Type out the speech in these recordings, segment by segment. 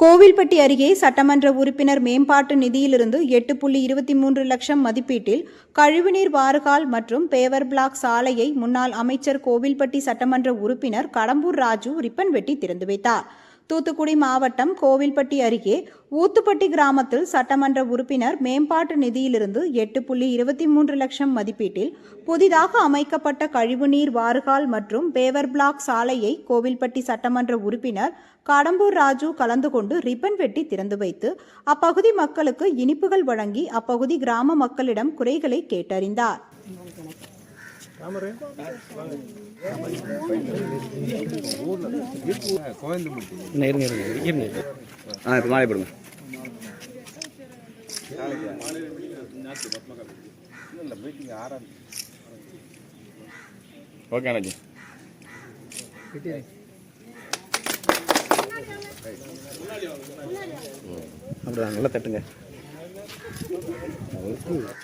கோவில்பட்டி அருகே சட்டமன்ற உறுப்பினர் மேம்பாட்டு நிதியிலிருந்து எட்டு புள்ளி இருபத்தி மூன்று லட்சம் மதிப்பீட்டில் கழிவுநீர் வாறுகால் மற்றும் பேவர் பிளாக் சாலையை முன்னாள் அமைச்சர் கோவில்பட்டி சட்டமன்ற உறுப்பினர் கடம்பூர் ராஜு ரிப்பன் வெட்டி திறந்து வைத்தார். தூத்துக்குடி மாவட்டம் கோவில்பட்டி அருகே ஊத்துப்பட்டி கிராமத்தில் சட்டமன்ற உறுப்பினர் மேம்பாட்டு நிதியிலிருந்து எட்டு புள்ளி இருபத்தி மூன்று லட்சம் மதிப்பீட்டில் புதிதாக அமைக்கப்பட்ட கழிவுநீர் வாறுகால் மற்றும் பேவர் பிளாக் சாலையை கோவில்பட்டி சட்டமன்ற உறுப்பினர் கடம்பூர் ராஜு கலந்து கொண்டு ரிப்பன் வெட்டி திறந்து வைத்து அப்பகுதி மக்களுக்கு இனிப்புகள் வழங்கி அப்பகுதி கிராம மக்களிடம் குறைகளை கேட்டறிந்தார். ஆ இப்போ மாலை போடுங்க ஓகே அண்ணாஜி அப்படிதான் நல்லா தட்டுங்க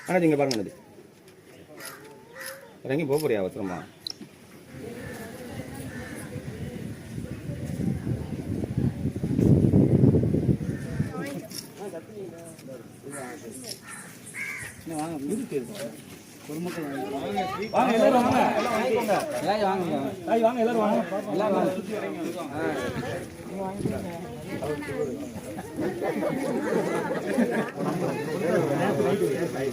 அண்ணாஜி இங்கே பாருங்க அண்ணாஜி இறங்கி போக போறியா அவசரமா வாங்க வாங்க. எல்லாரும் வாங்க. வாங்க. はい。